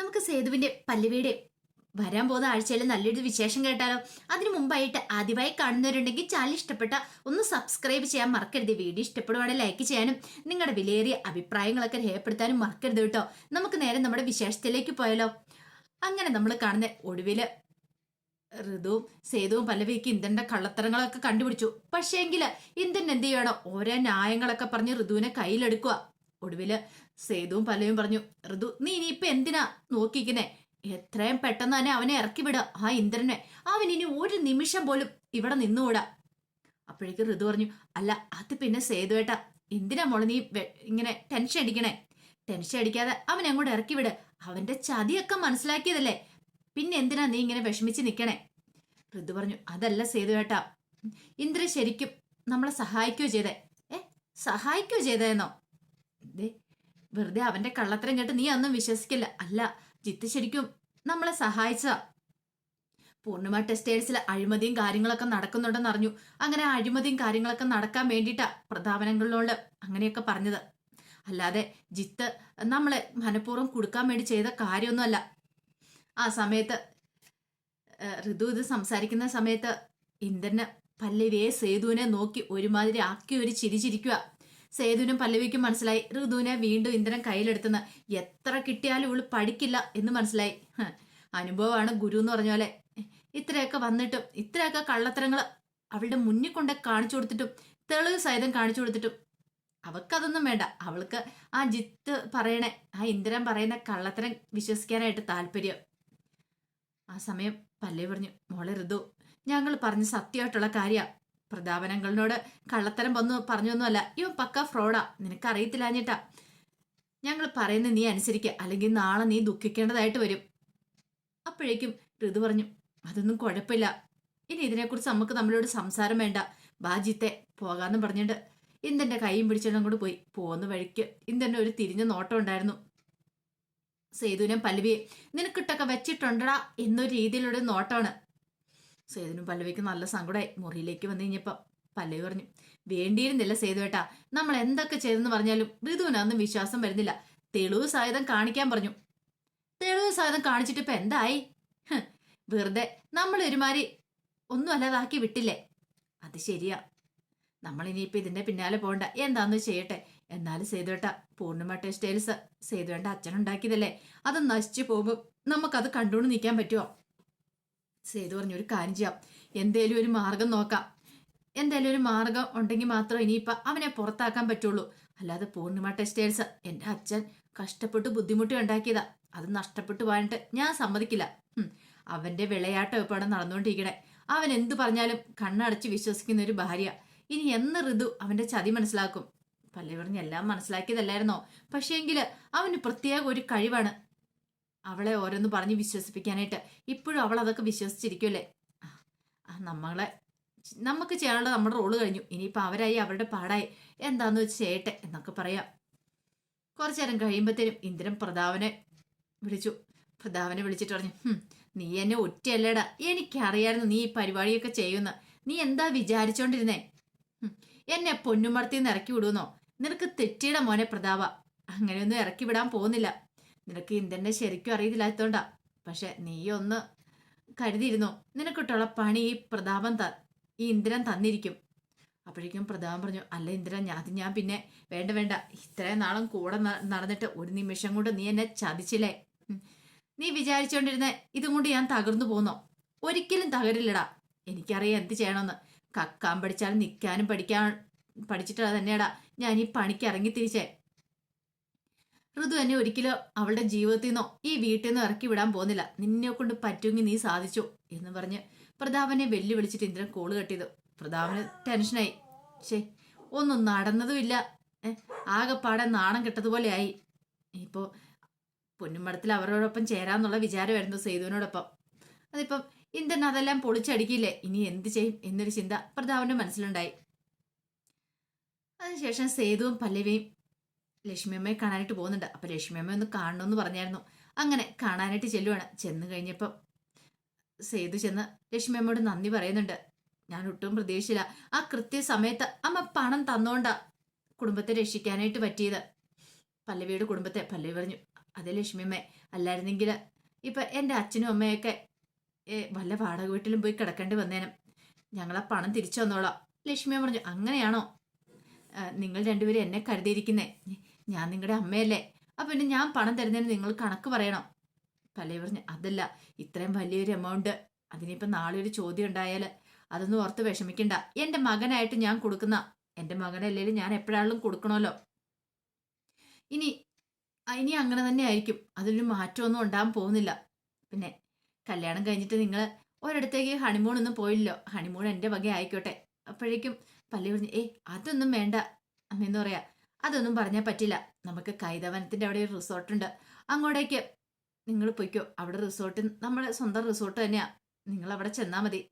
നമുക്ക് സേതുവിന്റെ പല്ലവിയുടെ വരാൻ പോകുന്ന ആഴ്ചയിൽ നല്ലൊരു വിശേഷം കേട്ടാലോ? അതിനു മുമ്പായിട്ട് ആദ്യമായി കാണുന്നവരുണ്ടെങ്കിൽ ചാനൽ ഇഷ്ടപ്പെട്ട ഒന്ന് സബ്സ്ക്രൈബ് ചെയ്യാൻ മറക്കരുത്. വീഡിയോ ഇഷ്ടപ്പെടുവാണെങ്കിൽ ലൈക്ക് ചെയ്യാനും നിങ്ങളുടെ വിലയേറിയ അഭിപ്രായങ്ങളൊക്കെ രേഖപ്പെടുത്താനും മറക്കരുത് കേട്ടോ. നമുക്ക് നേരെ നമ്മുടെ വിശേഷത്തിലേക്ക് പോയാലോ? അങ്ങനെ നമ്മൾ കാണുന്ന ഒടുവിൽ ഋതുവും സേതുവും പല്ലവിക്ക് ഇന്ദ്രന്റെ കള്ളത്തരങ്ങളൊക്കെ കണ്ടുപിടിച്ചു. പക്ഷേങ്കിൽ ഇന്ദ്രൻ എന്ത് ചെയ്യണം? ഓരോ ന്യായങ്ങളൊക്കെ പറഞ്ഞ് ഋതുവിനെ കയ്യിലെടുക്കുക ഒടുവിൽ സേതുവും പല്ലവിയും പറഞ്ഞു ഋതു നീ ഇനിയിപ്പൊ എന്തിനാ നോക്കിക്കുന്നേ? എത്രയും പെട്ടെന്ന് തന്നെ അവനെ ഇറക്കി വിടുക ആ ഇന്ദ്രനെ. അവൻ ഇനി ഒരു നിമിഷം പോലും ഇവിടെ നിന്നുകൂടാ. അപ്പോഴേക്ക് ഋതു പറഞ്ഞു അല്ല അത് പിന്നെ സേതുവേട്ടാ എന്തിനാ മോളെ നീ ഇങ്ങനെ ടെൻഷൻ അടിക്കണേ? ടെൻഷൻ അടിക്കാതെ അവൻ അങ്ങോട്ട് ഇറക്കി വിട്. അവന്റെ ചതിയൊക്കെ മനസ്സിലാക്കിയതല്ലേ. പിന്നെ എന്തിനാ നീ ഇങ്ങനെ വിഷമിച്ച് നിൽക്കണേ ഋതു പറഞ്ഞു അതല്ല സേതുവേട്ടാ ഇന്ദ്രൻ ശരിക്കും നമ്മളെ സഹായിക്കുകയോ ചെയ്തേ? ഏ? സഹായിക്കുകയോ ചെയ്തേന്നോ? ദേ വെറുതെ അവന്റെ കള്ളത്തരം കേട്ട് നീ ഒന്നും വിശ്വസിക്കില്ല. അല്ല ജിത്ത് ശരിക്കും നമ്മളെ സഹായിച്ച. പൂർണിമ ടെക്സ്റ്റൈൽസിൽ അഴിമതിയും കാര്യങ്ങളൊക്കെ നടക്കുന്നുണ്ടെന്ന് അറിഞ്ഞു. അങ്ങനെ അഴിമതിയും കാര്യങ്ങളൊക്കെ നടക്കാൻ വേണ്ടിയിട്ടാ പ്രതാപനങ്ങളിലോട് അങ്ങനെയൊക്കെ പറഞ്ഞത്. അല്ലാതെ ജിത്ത് നമ്മളെ മനഃപൂർവം കൊടുക്കാൻ വേണ്ടി ചെയ്ത കാര്യമൊന്നുമല്ല. ആ സമയത്ത് ഋതു ഇത് സംസാരിക്കുന്ന സമയത്ത് ഇന്ദ്രന് പല്ലവിയെ സേതുവിനെ നോക്കി ഒരുമാതിരി ആക്കി ഒരു ചിരി ചിരിക്കുക സേതുവിനും പല്ലവിക്കും മനസ്സിലായി ഋതുവിനെ വീണ്ടും ഇന്ദ്രൻ കയ്യിലെടുത്തെന്ന്. എത്ര കിട്ടിയാലും ഇവൾ പഠിക്കില്ല എന്ന് മനസ്സിലായി. അനുഭവമാണ് ഗുരു എന്ന് പറഞ്ഞ പോലെ. ഇത്രയൊക്കെ വന്നിട്ടും ഇത്രയൊക്കെ കള്ളത്തരങ്ങൾ അവളുടെ മുന്നിൽ കൊണ്ട് കാണിച്ചു കൊടുത്തിട്ടും തെളിവ് സഹിതം കാണിച്ചു കൊടുത്തിട്ടും. അവൾക്കതൊന്നും വേണ്ട. അവൾക്ക് ആ ജിത്ത് പറയണേ ആ ഇന്ദ്രൻ പറയുന്ന കള്ളത്തരം വിശ്വസിക്കാനായിട്ട് താല്പര്യം. ആ സമയം പല്ലേ പറഞ്ഞു മോളെ ഋതു ഞങ്ങൾ പറഞ്ഞ സത്യമായിട്ടുള്ള കാര്യ. പ്രതാപനങ്ങളിനോട് കള്ളത്തരം വന്നു പറഞ്ഞൊന്നുമല്ല. ഇവൻ പക്ക ഫ്രോഡാ. നിനക്കറിയത്തില്ലാഞ്ഞിട്ടാ ഞങ്ങൾ പറയുന്ന നീ അനുസരിക്കുക അല്ലെങ്കിൽ നാളെ നീ ദുഃഖിക്കേണ്ടതായിട്ട് വരും. അപ്പോഴേക്കും ഋതു പറഞ്ഞു അതൊന്നും കുഴപ്പമില്ല. ഇനി ഇതിനെക്കുറിച്ച് നമുക്ക് നമ്മളോട് സംസാരം വേണ്ട. ബാജിത്തെ പോകാന്ന് പറഞ്ഞിട്ട്. ഇന്ദന്റെ കൈയും പിടിച്ചിട്ട് അങ്ങോട്ട് പോയി. പോകുന്ന വഴിക്ക് ഇന്ദന്റെ ഒരു തിരിഞ്ഞ നോട്ടം ഉണ്ടായിരുന്നു. സേതുവിനെ പല്ലവിയെ നിനക്കിട്ടൊക്കെ വെച്ചിട്ടുണ്ടടാ എന്നൊരു രീതിയിലുള്ള നോട്ടമാണ്. സേതുവിനും പല്ലവിക്കും നല്ല സങ്കടമായി മുറിയിലേക്ക് വന്നു കഴിഞ്ഞപ്പോൾ പല്ലവി പറഞ്ഞു വേണ്ടിയിരുന്നില്ല സേതുവേട്ടാ നമ്മൾ എന്തൊക്കെ ചെയ്തെന്ന് പറഞ്ഞാലും ഋതുവിനൊന്നും വിശ്വാസം വരുന്നില്ല. തെളിവ് സായുധം കാണിക്കാൻ പറഞ്ഞു. തെളിവ് സായുധം കാണിച്ചിട്ട് ഇപ്പൊ എന്തായി? വെറുതെ നമ്മൾ ഒരുമാതിരി ഒന്നും അല്ലാതാക്കി വിട്ടില്ലേ? അത് ശരിയാ. നമ്മൾ ഇനിയിപ്പോ ഇതിന്റെ പിന്നാലെ പോകണ്ട. എന്താന്ന് ചെയ്യട്ടെ. എന്നാലും സേതുവേട്ട പൂർണിമ ടെക്സ്റ്റൈൽസ് സേതുവേണ്ട അച്ഛനുണ്ടാക്കിയതല്ലേ? അത് നശിച്ചു പോകുമ്പോൾ നമുക്കത് കണ്ടുകൊണ്ട് നിൽക്കാൻ പറ്റുമോ സേതു പറഞ്ഞു ഒരു കാര്യം ചെയ്യാം. എന്തേലും ഒരു മാർഗം നോക്കാം. എന്തേലും ഒരു മാർഗം ഉണ്ടെങ്കിൽ മാത്രം ഇനിയിപ്പം അവനെ പുറത്താക്കാൻ പറ്റുള്ളൂ. അല്ലാതെ പൂർണിമ ടെസ്റ്റേഴ്സ് എന്റെ അച്ഛൻ കഷ്ടപ്പെട്ട് ബുദ്ധിമുട്ടി ഉണ്ടാക്കിയതാ. അത് നഷ്ടപ്പെട്ടു പോയിട്ട് ഞാൻ സമ്മതിക്കില്ല. അവന്റെ വിളയാട്ടം ഇപ്പോൾ അവിടെ നടന്നുകൊണ്ടിരിക്കണേ. അവൻ എന്തു പറഞ്ഞാലും കണ്ണടച്ച് വിശ്വസിക്കുന്ന ഒരു ഭാര്യ. ഇനി എന്ന് ഋതു അവന്റെ ചതി മനസ്സിലാക്കും? പല്ലവർ എല്ലാം മനസ്സിലാക്കിയതല്ലായിരുന്നോ? പക്ഷേങ്കിൽ അവന് പ്രത്യേക ഒരു കഴിവാണ്. അവളെ ഓരോന്ന് പറഞ്ഞ് വിശ്വസിപ്പിക്കാനായിട്ട് ഇപ്പോഴും അവൾ അതൊക്കെ വിശ്വസിച്ചിരിക്കുമല്ലേ നമ്മളെ നമുക്ക് ചെയ്യാനുള്ള നമ്മുടെ റോൾ കഴിഞ്ഞു. ഇനിയിപ്പോൾ അവരായി അവരുടെ പാടായി. എന്താന്ന് വെച്ച് ചെയ്യട്ടെ എന്നൊക്കെ പറയാം. കുറച്ചു നേരം കഴിയുമ്പോഴത്തേനും ഇന്ദ്രൻ പ്രതാപനെ വിളിച്ചു. പ്രതാപനെ വിളിച്ചിട്ട് പറഞ്ഞു നീ എന്നെ ഒറ്റയല്ലേടാ. എനിക്കറിയായിരുന്നു നീ ഈ പരിപാടിയൊക്കെ ചെയ്യുന്ന. നീ എന്താ വിചാരിച്ചോണ്ടിരുന്നേ? എന്നെ പൊന്നുമർത്തിന്ന് ഇറക്കി വിടുന്നോ നിനക്ക് തെറ്റിയുടെ മോനെ പ്രതാപ. അങ്ങനെയൊന്നും ഇറക്കി വിടാൻ പോകുന്നില്ല. നിനക്ക് ഇന്ദ്രനെ ശരിക്കും അറിയത്തില്ലാത്തോണ്ടാ. പക്ഷെ നീ ഒന്ന് കരുതിയിരുന്നു നിനക്കിട്ടുള്ള പണി ഈ പ്രതാപം ത ഈ ഇന്ദ്രൻ തന്നിരിക്കും. അപ്പോഴേക്കും പ്രതാപം പറഞ്ഞു അല്ല ഇന്ദ്രൻ ഞാൻ ഞാൻ പിന്നെ വേണ്ട വേണ്ട. ഇത്രയും നാളും കൂടെ നടന്നിട്ട് ഒരു നിമിഷം കൊണ്ട് നീ എന്നെ ചതിച്ചില്ലേ. നീ വിചാരിച്ചോണ്ടിരുന്ന ഇതും കൊണ്ട് ഞാൻ തകർന്നു പോന്നോ? ഒരിക്കലും തകരില്ലടാ. എനിക്കറിയാം എന്ത് ചെയ്യണമെന്ന്. കക്കാൻ പഠിച്ചാലും നിൽക്കാനും പഠിക്കാൻ പഠിച്ചിട്ടാ തന്നെയാടാ. ഞാൻ ഈ പണിക്ക് ഇറങ്ങി തിരിച്ചേ ഋതു എന്നെ ഒരിക്കലും അവളുടെ ജീവിതത്തിൽ നിന്നോ ഈ വീട്ടിൽ നിന്നോ ഇറക്കി വിടാൻ പോകുന്നില്ല. നിന്നെ കൊണ്ട് പറ്റുമെങ്കിൽ നീ സാധിച്ചു എന്ന് പറഞ്ഞ് പ്രതാപനെ വെല്ലുവിളിച്ചിട്ട് ഇന്ദ്രൻ കോൾ കെട്ടിയത്. പ്രതാപന് ടെൻഷനായി ശേ ഒന്നും നടന്നതുമില്ല. ആകെപ്പാടെ നാണം കെട്ടതുപോലെ ആയി. ഇപ്പോൾ പൊന്നുമടത്തിൽ അവരോടൊപ്പം ചേരാന്നുള്ള വിചാരമായിരുന്നു സേതുവിനോടൊപ്പം. അതിപ്പം ഇന്ദ്രൻ അതെല്ലാം പൊളിച്ചടിക്കില്ലേ? ഇനി എന്ത് ചെയ്യും എന്നൊരു ചിന്ത പ്രതാപന്റെ മനസ്സിലുണ്ടായി. അതിനുശേഷം സേതുവും പല്ലവിയും ലക്ഷ്മിയമ്മയെ കാണാനായിട്ട് പോകുന്നുണ്ട്. അപ്പൊ ലക്ഷ്മിയമ്മ ഒന്ന് കാണണമെന്ന് പറഞ്ഞായിരുന്നു. അങ്ങനെ കാണാനായിട്ട് ചെല്ലുവാണ്. ചെന്ന് കഴിഞ്ഞപ്പം സേതു ചെന്ന് ലക്ഷ്മിയമ്മയോട് നന്ദി പറയുന്നുണ്ട്. ഞാൻ ഒട്ടും പ്രതീക്ഷിച്ചില്ല. ആ കൃത്യസമയത്ത് അമ്മ പണം തന്നോണ്ടാ കുടുംബത്തെ രക്ഷിക്കാനായിട്ട് പറ്റിയത്. പല്ലവിയുടെ കുടുംബത്തെ പല്ലവി പറഞ്ഞു അതെ ലക്ഷ്മിയമ്മേ അല്ലായിരുന്നെങ്കിൽ ഇപ്പൊ എന്റെ അച്ഛനും അമ്മയൊക്കെ വല്ല വാടക വീട്ടിലും പോയി കിടക്കേണ്ടി വന്നേനും. ഞങ്ങളാ പണം തിരിച്ചു വന്നോളാം ലക്ഷ്മിയമ്മ പറഞ്ഞു അങ്ങനെയാണോ? നിങ്ങൾ രണ്ടുപേരും എന്നെ കരുതിയിരിക്കുന്നേ. ഞാൻ നിങ്ങളുടെ അമ്മയല്ലേ? അപ്പൊ പിന്നെ ഞാൻ പണം തരുന്നതിന് നിങ്ങൾ കണക്ക് പറയണം. തലേ പറഞ്ഞു അതല്ല ഇത്രയും വലിയൊരു എമൗണ്ട് അതിനിപ്പോ നാളെ ഒരു ചോദ്യം ഉണ്ടായാൽ അതൊന്നും ഓർത്ത് വിഷമിക്കണ്ട. എന്റെ മകനായിട്ട് ഞാൻ കൊടുക്കുന്ന എന്റെ മകനല്ലേലും ഞാൻ എപ്പോഴാണെങ്കിലും കൊടുക്കണമല്ലോ. ഇനി ഇനി അങ്ങനെ തന്നെ ആയിരിക്കും. അതിനൊരു മാറ്റമൊന്നും ഉണ്ടാകാൻ പോകുന്നില്ല. പിന്നെ കല്യാണം കഴിഞ്ഞിട്ട് നിങ്ങൾ ഒരിടത്തേക്ക് ഹണിമൂൺ ഒന്നും പോയില്ലല്ലോ. ഹണിമൂൺ എന്റെ വക ആയിക്കോട്ടെ അപ്പോഴേക്കും പല്ലി പറഞ്ഞു ഏ അതൊന്നും വേണ്ട. അമ്മയെന്ന് പറയാ അതൊന്നും പറഞ്ഞാൽ പറ്റില്ല. നമുക്ക് കൈതവനത്തിന്റെ അവിടെ ഒരു റിസോർട്ടുണ്ട്. അങ്ങോട്ടേക്ക്. നിങ്ങൾ പൊയ്ക്കോ. അവിടെ റിസോർട്ട് നമ്മുടെ സ്വന്തം റിസോർട്ട് തന്നെയാണ് നിങ്ങൾ അവിടെ ചെന്നാൽ മതി.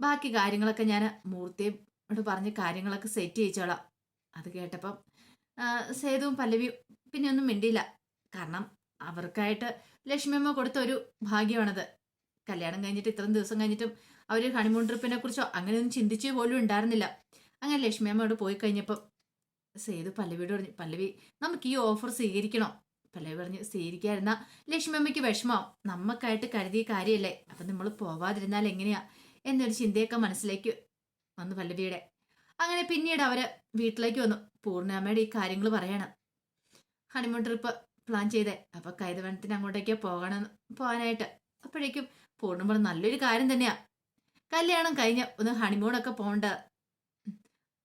ബാക്കി കാര്യങ്ങളൊക്കെ ഞാൻ മൂർത്തിയോട് പറഞ്ഞ് കാര്യങ്ങളൊക്കെ സെറ്റ് ചെയ്യിച്ചോളാം. അത് കേട്ടപ്പം സേതുവും പല്ലവിയും പിന്നെ ഒന്നും മിണ്ടിയില്ല. കാരണം അവർക്കായിട്ട് ലക്ഷ്മിയമ്മ കൊടുത്ത ഒരു ഭാഗ്യമാണത്. കല്യാണം കഴിഞ്ഞിട്ട് ഇത്രയും ദിവസം കഴിഞ്ഞിട്ടും അവർ ഹണിമൂൺ ട്രിപ്പിനെ കുറിച്ചോ അങ്ങനെയൊന്നും ചിന്തിച്ചു പോലും ഉണ്ടായിരുന്നില്ല. അങ്ങനെ ലക്ഷ്മിയമ്മയോട് പോയി കഴിഞ്ഞപ്പം സേതു പല്ലവിയോട് പറഞ്ഞു പല്ലവി നമുക്ക് ഈ ഓഫർ സ്വീകരിക്കണോ? പല്ലവി പറഞ്ഞു സ്വീകരിക്കാതിരുന്ന ലക്ഷ്മിയമ്മയ്ക്ക് വിഷമാവും നമുക്കായിട്ട് കരുതിയ കാര്യമല്ലേ അപ്പം നമ്മൾ പോവാതിരുന്നാൽ എങ്ങനെയാ? എന്നൊരു ചിന്തയൊക്കെ മനസ്സിലേക്ക് വന്നു പല്ലവിയുടെ. അങ്ങനെ പിന്നീട് അവർ വീട്ടിലേക്ക് വന്നു. പൂർണമ്മയുടെ ഈ കാര്യങ്ങൾ പറയണം. ഹണിമൂൺ ട്രിപ്പ് പ്ലാൻ ചെയ്തേ. അപ്പൊ കൈതവനത്തിന് അങ്ങോട്ടേക്ക് പോകണം പോകാനായിട്ട്. അപ്പോഴേക്കും പൂർണം നല്ലൊരു കാര്യം തന്നെയാ. കല്യാണം കഴിഞ്ഞ് ഒന്ന് ഹണിമൂണൊക്കെ പോകണ്ട.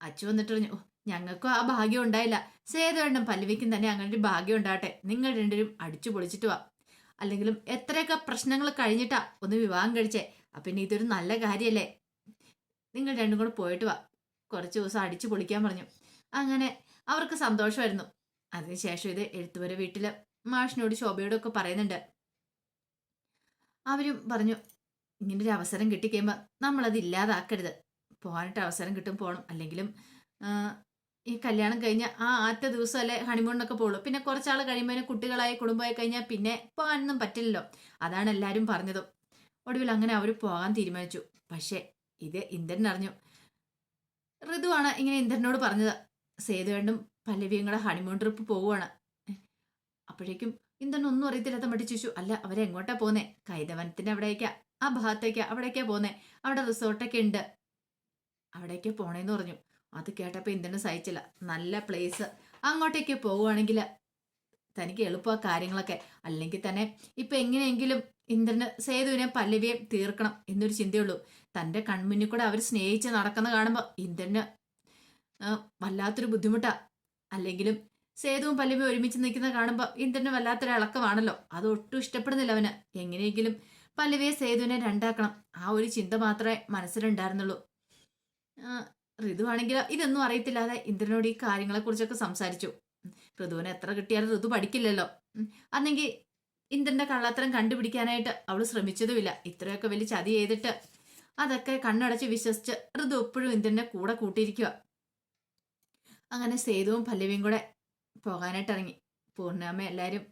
അച്ചു വന്നിട്ട് പറഞ്ഞു "ഓ, ഞങ്ങൾക്കും ആ ഭാഗ്യം ഉണ്ടായില്ല. സേതുവേണ്ടും പല്ലവിക്കും തന്നെ അങ്ങനെ ഒരു ഭാഗ്യം ഉണ്ടാകട്ടെ. നിങ്ങൾ രണ്ടുപേരും അടിച്ചു പൊളിച്ചിട്ട് വാ. അല്ലെങ്കിലും എത്രയൊക്കെ പ്രശ്നങ്ങൾ കഴിഞ്ഞിട്ടാ ഒന്ന് വിവാഹം കഴിച്ചേ. അപ്പൊ പിന്നെ ഇതൊരു നല്ല കാര്യമല്ലേ നിങ്ങൾ രണ്ടും കൂടെ പോയിട്ട് വാ. കുറച്ച് ദിവസം അടിച്ചു പൊളിക്കാൻ പറഞ്ഞു. അങ്ങനെ അവർക്ക് സന്തോഷമായിരുന്നു. അതിനുശേഷം ഇത് എഴുത്തുവരെ വീട്ടിൽ മാഷിനോട് ശോഭയോടും ഒക്കെ പറയുന്നുണ്ട്. അവരും പറഞ്ഞു ഇങ്ങനെ ഒരു അവസരം കിട്ടിക്കഴിയുമ്പോൾ നമ്മളത് ഇല്ലാതാക്കരുത്. പോകാനായിട്ട് അവസരം കിട്ടും പോകണം അല്ലെങ്കിലും ഈ കല്യാണം കഴിഞ്ഞ ആ ആദ്യ ദിവസം അല്ലേ ഹണിമൂണിനൊക്കെ പോകുള്ളൂ പിന്നെ കുറച്ചാൾ കഴിയുമ്പോൾ കുട്ടികളായി കുടുംബമായി കഴിഞ്ഞാൽ പിന്നെ പോകാനൊന്നും പറ്റില്ലല്ലോ. അതാണ് എല്ലാവരും പറഞ്ഞതും. ഒടുവിൽ അങ്ങനെ അവർ പോകാൻ തീരുമാനിച്ചു. പക്ഷേ ഇത് ഇന്ദ്രൻ അറിഞ്ഞു. ഋതുവാണ് ഇങ്ങനെ ഇന്ദ്രനോട് പറഞ്ഞത്. സേതുവേണ്ടും പല്ലവിയും ഹണിമൂൺ ട്രിപ്പ് പോവുകയാണ് അപ്പോഴേക്കും ഇന്ദ്രൻ ഒന്നും അറിയത്തില്ലാത്ത മട്ടി ചോദിച്ചു അല്ല അവരെ എങ്ങോട്ടാ പോന്നേ? കൈതവനത്തിന്റെ അവിടേക്കാ. ആ ഭാഗത്തേക്കാ അവിടേക്കാ പോന്നെ? അവിടെ റിസോർട്ടൊക്കെ ഉണ്ട്. അവിടേക്ക് പോണേന്ന് പറഞ്ഞു. അത് കേട്ടപ്പോൾ ഇന്ദ്രന് സഹിച്ചില്ല. നല്ല പ്ലേസ് അങ്ങോട്ടേക്ക് പോവുകയാണെങ്കിൽ തനിക്ക് എളുപ്പ കാര്യങ്ങളൊക്കെ. അല്ലെങ്കിൽ തന്നെ ഇപ്പൊ എങ്ങനെയെങ്കിലും ഇന്ദ്രന് സേതുവിനെ പല്ലവിയെ തീർക്കണം എന്നൊരു ചിന്തയുള്ളൂ. തന്റെ കൺമുന്നിൽ കൂടെ അവർ സ്നേഹിച്ച് നടക്കുന്ന കാണുമ്പോൾ ഇന്ദ്രന് വല്ലാത്തൊരു ബുദ്ധിമുട്ടാ. അല്ലെങ്കിലും സേതുവും പല്ലവിയും ഒരുമിച്ച് നിൽക്കുന്നത് കാണുമ്പോൾ ഇന്ദ്രന് വല്ലാത്തൊരു ഇളക്കമാണല്ലോ. അത് ഒട്ടും ഇഷ്ടപ്പെടുന്നില്ല അവന്. എങ്ങനെയെങ്കിലും പല്ലവിയെ സേതുവിനെ രണ്ടാക്കണം. ആ ഒരു ചിന്ത മാത്രമേ മനസ്സിലുണ്ടായിരുന്നുള്ളൂ. ആ, ഋതു ആണെങ്കിൽ ഇതൊന്നും അറിയത്തില്ലാതെ ഇന്ദ്രനോട് ഈ കാര്യങ്ങളെ കുറിച്ചൊക്കെ സംസാരിച്ചു. ഋതുവിന് എത്ര കിട്ടിയാലും ഋതു പഠിക്കില്ലല്ലോ. അന്നെങ്കിൽ ഇന്ദ്രന്റെ കള്ളത്തരം കണ്ടുപിടിക്കാനായിട്ട് അവൾ ശ്രമിച്ചതുമില്ല. ഇത്രയൊക്കെ വലിയ ചതി ചെയ്തിട്ട് അതൊക്കെ കണ്ണടച്ച് വിശ്വസിച്ച് ഋതു എപ്പോഴും ഇന്ദ്രന്റെ കൂടെ കൂട്ടിയിരിക്കുക അങ്ങനെ സേതുവും പല്ലവിയും കൂടെ പോകാനായിട്ട് ഇറങ്ങി പൂർണമ്മ എല്ലാവരും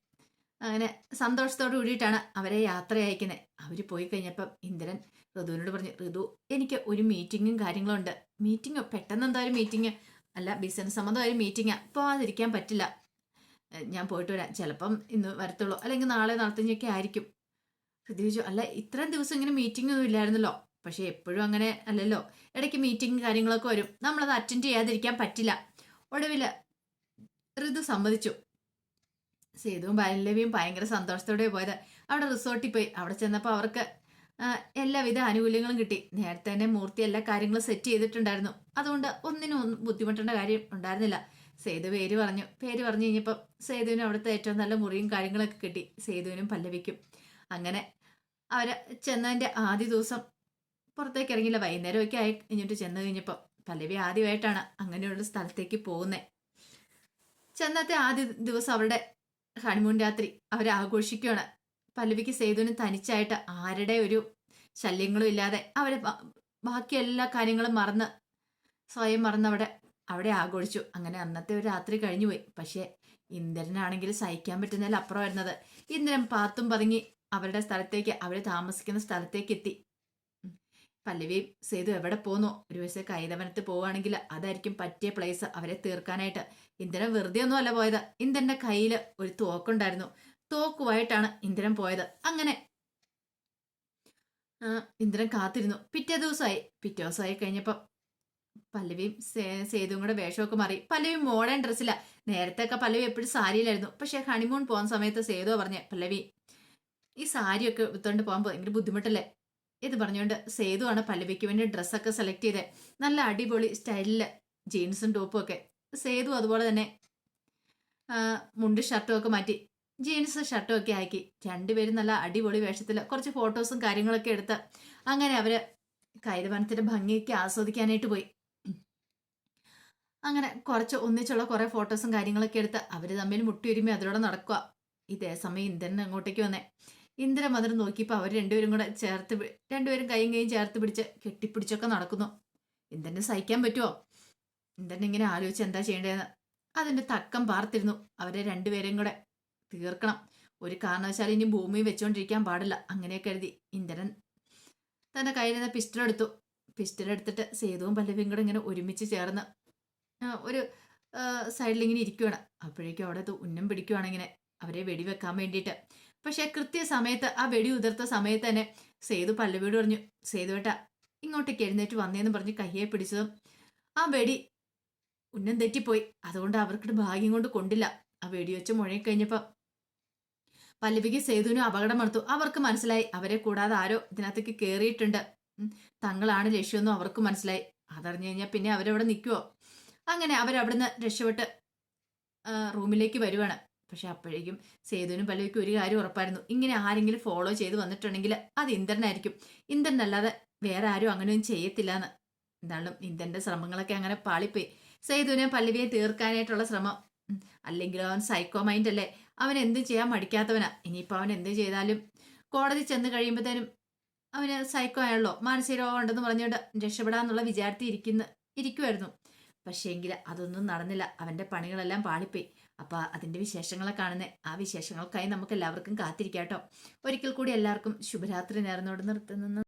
അങ്ങനെ സന്തോഷത്തോടു കൂടിയിട്ടാണ് അവരെ യാത്ര അയക്കുന്നത് അവർ പോയി കഴിഞ്ഞപ്പം ഇന്ദ്രൻ ഋതുവിനോട് പറഞ്ഞു ഋതു എനിക്ക് ഒരു മീറ്റിങ്ങും കാര്യങ്ങളും ഉണ്ട് മീറ്റിംഗ് പെട്ടെന്ന് എന്തായാലും മീറ്റിംഗ് അല്ല ബിസിനസ് സംബന്ധമായ മീറ്റിംഗാ പോവാതിരിക്കാൻ പറ്റില്ല. ഞാൻ പോയിട്ട് വരാം. ചിലപ്പം ഇന്ന് വരത്തുള്ളൂ. അല്ലെങ്കിൽ നാളെ നടത്തുന്നൊക്കെ ആയിരിക്കും. ഋതു ചോദിച്ചു അല്ല ഇത്രയും ദിവസം ഇങ്ങനെ മീറ്റിംഗ് ഒന്നും ഇല്ലായിരുന്നല്ലോ. പക്ഷെ എപ്പോഴും അങ്ങനെ അല്ലല്ലോ. ഇടയ്ക്ക് മീറ്റിംഗ് കാര്യങ്ങളൊക്കെ വരും. നമ്മളത് അറ്റൻഡ് ചെയ്യാതിരിക്കാൻ പറ്റില്ല. ഒടുവിൽ ഋതു സമ്മതിച്ചു. സേതുവും ബാലലവിയും ഭയങ്കര സന്തോഷത്തോടെ പോയത്. അവിടെ റിസോർട്ടിൽ പോയി. അവിടെ ചെന്നപ്പോൾ അവർക്ക് എല്ലാവിധ ആനുകൂല്യങ്ങളും കിട്ടി. നേരത്തെ തന്നെ മൂർത്തി എല്ലാ കാര്യങ്ങളും സെറ്റ് ചെയ്തിട്ടുണ്ടായിരുന്നു. അതുകൊണ്ട് ഒന്നിനും ഒന്നും ബുദ്ധിമുട്ടേണ്ട കാര്യം ഉണ്ടായിരുന്നില്ല. സേതു പേര് പറഞ്ഞു. പേര് പറഞ്ഞു കഴിഞ്ഞപ്പോൾ സേതുവിന് അവിടുത്തെ ഏറ്റവും നല്ല മുറിയും കാര്യങ്ങളൊക്കെ കിട്ടി. സേതുവിനും പല്ലവിക്കും. അങ്ങനെ അവർ ചെന്നതിന്റെ ആദ്യ ദിവസം പുറത്തേക്ക് ഇറങ്ങില്ല വൈകുന്നേരമൊക്കെ ആയി കഴിഞ്ഞിട്ട് ചെന്ന് കഴിഞ്ഞപ്പോൾ പല്ലവി ആദ്യമായിട്ടാണ് അങ്ങനെയുള്ള സ്ഥലത്തേക്ക് പോകുന്നത് ചെന്നത്തെ ആദ്യ ദിവസം അവരുടെ ഹണിമൂൺ രാത്രി അവർ ആഘോഷിക്കുകയാണ് പല്ലവിക്ക് സേതുവിന് തനിച്ചായിട്ട് ആരുടെ ഒരു ശല്യങ്ങളും ഇല്ലാതെ അവരെ ബാക്കി എല്ലാ കാര്യങ്ങളും മറന്ന് സ്വയം മറന്ന് അവിടെ അവിടെ ആഘോഷിച്ചു. അങ്ങനെ അന്നത്തെ ഒരു രാത്രി കഴിഞ്ഞുപോയി പക്ഷേ ഇന്ദ്രനാണെങ്കിൽ സഹിക്കാൻ പറ്റുന്നതിൽ അപ്പുറമായിരുന്നത്. ഇന്ദ്രൻ പാത്തും പതുങ്ങി അവരുടെ സ്ഥലത്തേക്ക് അവർ താമസിക്കുന്ന സ്ഥലത്തേക്ക് എത്തി. പല്ലവി സേതു എവിടെ പോന്നോ? ഒരു പക്ഷേ കൈതവനത്ത് പോവുകയാണെങ്കിൽ അതായിരിക്കും പറ്റിയ പ്ലേസ് അവരെ തീർക്കാനായിട്ട്. ഇന്ദ്രൻ വെറുതെ ഒന്നും അല്ല പോയത്. ഇന്ദ്രന്റെ കയ്യിൽ ഒരു തോക്കുണ്ടായിരുന്നു. തോക്കുമായിട്ടാണ് ഇന്ദ്രൻ പോയത്. അങ്ങനെ ഇന്ദ്രൻ കാത്തിരുന്നു. പിറ്റേ ദിവസമായി. പിറ്റേ ദിവസമായി കഴിഞ്ഞപ്പോൾ പല്ലവിയും സേതുവും കൂടെ വേഷമൊക്കെ മാറി. പല്ലവി മോഡേൺ ഡ്രസ്സില്ല നേരത്തെ ഒക്കെ പല്ലവി എപ്പോഴും സാരിയിലായിരുന്നു. പക്ഷെ ഹണിമൂൺ പോകുന്ന സമയത്ത് സേതു പറഞ്ഞ പല്ലവി ഈ സാരിയൊക്കെ എടുത്തോണ്ട് പോകാൻ ഭയങ്കര ബുദ്ധിമുട്ടല്ലേ? ഇത് പറഞ്ഞുകൊണ്ട് സേതുവാണ് പല്ലവിക്ക് വേണ്ടി ഡ്രസ്സൊക്കെ സെലക്ട് ചെയ്തത് നല്ല അടിപൊളി സ്റ്റൈലിൽ ജീൻസും ടോപ്പും ഒക്കെ. സേതു അതുപോലെ തന്നെ മുണ്ട് ഷർട്ടും ഒക്കെ മാറ്റി ജീൻസ് ഷർട്ടും ഒക്കെ ആക്കി. രണ്ടുപേരും നല്ല അടിപൊളി വേഷത്തിൽ കുറച്ച് ഫോട്ടോസും കാര്യങ്ങളൊക്കെ എടുത്ത് അങ്ങനെ അവർ കൈതവനത്തിന്റെ ഭംഗിയൊക്കെ ആസ്വദിക്കാനായിട്ട് പോയി. അങ്ങനെ കുറച്ച് ഒന്നിച്ചുള്ള കുറേ ഫോട്ടോസും കാര്യങ്ങളൊക്കെ എടുത്ത് അവർ തമ്മിൽ മുട്ടിയൊരുമി അതിലൂടെ നടക്കുക ഇതേ സമയം ഇന്ദ്രൻ അങ്ങോട്ടേക്ക് വന്നേ. ഇന്ദ്രൻ മദർ നോക്കിയപ്പോൾ അവർ രണ്ടുപേരും കൂടെ ചേർത്ത് രണ്ടുപേരും കൈയും കൈയും ചേർത്ത് പിടിച്ച് കെട്ടിപ്പിടിച്ചൊക്കെ നടക്കുന്നു. ഇന്ദ്രന് സഹിക്കാൻ പറ്റുമോ ഇന്ദ്രൻ ഇങ്ങനെ ആലോചിച്ച് എന്താ ചെയ്യേണ്ടതെന്ന് അതിന്റെ തക്കം പാർത്തിരുന്നു. അവരെ രണ്ടുപേരെയും കൂടെ തീർക്കണം. ഒരു കാരണവശാലും ഇനി ഭൂമി വെച്ചുകൊണ്ടിരിക്കാൻ പാടില്ല. അങ്ങനെ കരുതി ഇന്ദ്രൻ തന്റെ എടുത്തു. പിസ്റ്റൾ എടുത്തിട്ട് സേതുവും പല്ലവിയും കൂടെ ഇങ്ങനെ ഒരുമിച്ച് ചേർന്ന് ഒരു സൈഡിൽ ഇങ്ങനെ ഇരിക്കുവാണ്. അപ്പോഴേക്കും അവിടെ ഉന്നം പിടിക്കുവാണിങ്ങനെ അവരെ വെടിവെക്കാൻ വേണ്ടിയിട്ട്. പക്ഷെ കൃത്യസമയത്ത് ആ വെടി ഉതിർത്ത സമയത്ത് തന്നെ സേതു പല്ലവിയോട് പറഞ്ഞു സേതുവേട്ട ഇങ്ങോട്ടേക്ക് എഴുന്നേറ്റ് വന്നേന്ന് പറഞ്ഞ് കയ്യെ പിടിച്ചതും ആ വെടി ഉന്നം തെറ്റിപ്പോയി. അതുകൊണ്ട് അവർക്കിട്ട് ഭാഗ്യം കൊണ്ട് കൊണ്ടില്ല. ആ വെടിവെച്ച് മുഴങ്ങിക്കഴിഞ്ഞപ്പോൾ പല്ലവിക്ക് സേതുവിനും അപകടം എടുത്തു അവർക്ക് മനസ്സിലായി. അവരെ കൂടാതെ ആരോ ഇതിനകത്തേക്ക് കയറിയിട്ടുണ്ട് തങ്ങളാണ് ലക്ഷ്യമെന്നും അവർക്ക് മനസ്സിലായി. അതറിഞ്ഞു കഴിഞ്ഞാൽ പിന്നെ അവരവിടെ നിൽക്കുവോ അങ്ങനെ അവരവിടുന്ന് രക്ഷപ്പെട്ട് റൂമിലേക്ക് വരുവാണ്. പക്ഷെ അപ്പോഴേക്കും സേതുവിനും പല്ലവിക്കും ഒരു കാര്യം ഉറപ്പായിരുന്നു. ഇങ്ങനെ ആരെങ്കിലും ഫോളോ ചെയ്ത് വന്നിട്ടുണ്ടെങ്കിൽ അത് ഇന്ദ്രനായിരിക്കും. ഇന്ദ്രനല്ലാതെ വേറെ ആരും അങ്ങനെയൊന്നും ചെയ്യത്തില്ല എന്ന് എന്തായാലും ഇന്ദ്രന്റെ ശ്രമങ്ങളൊക്കെ അങ്ങനെ പാളിപ്പോയി. സേതുവിനെ പല്ലവിയെ തീർക്കാനായിട്ടുള്ള ശ്രമം. അല്ലെങ്കിൽ അവൻ സൈക്കോ മൈൻഡ് അല്ലേ? അവൻ എന്ത് ചെയ്യാൻ മടിക്കാത്തവനാ? ഇനിയിപ്പോൾ അവൻ എന്ത് ചെയ്താലും കോടതി ചെന്ന് കഴിയുമ്പോഴത്തേനും അവന് സൈക്കോ ആയുള്ളോ. മാനസിക രോഗം ഉണ്ടെന്ന് പറഞ്ഞുകൊണ്ട് രക്ഷപ്പെടാന്നുള്ള വിചാരത്തിൽ ഇരിക്കുന്ന ഇരിക്കുമായിരുന്നു പക്ഷേ എങ്കിൽ അതൊന്നും നടന്നില്ല. അവന്റെ പണികളെല്ലാം പാളിപ്പോയി. അപ്പോൾ അതിന്റെ വിശേഷങ്ങളെ കാണുന്നേ. ആ വിശേഷങ്ങൾക്കായി നമുക്ക് എല്ലാവർക്കും കാത്തിരിക്കാം കേട്ടോ ഒരിക്കൽ കൂടി എല്ലാവർക്കും ശുഭരാത്രി നേർന്നോട് നിർത്തുന്നു.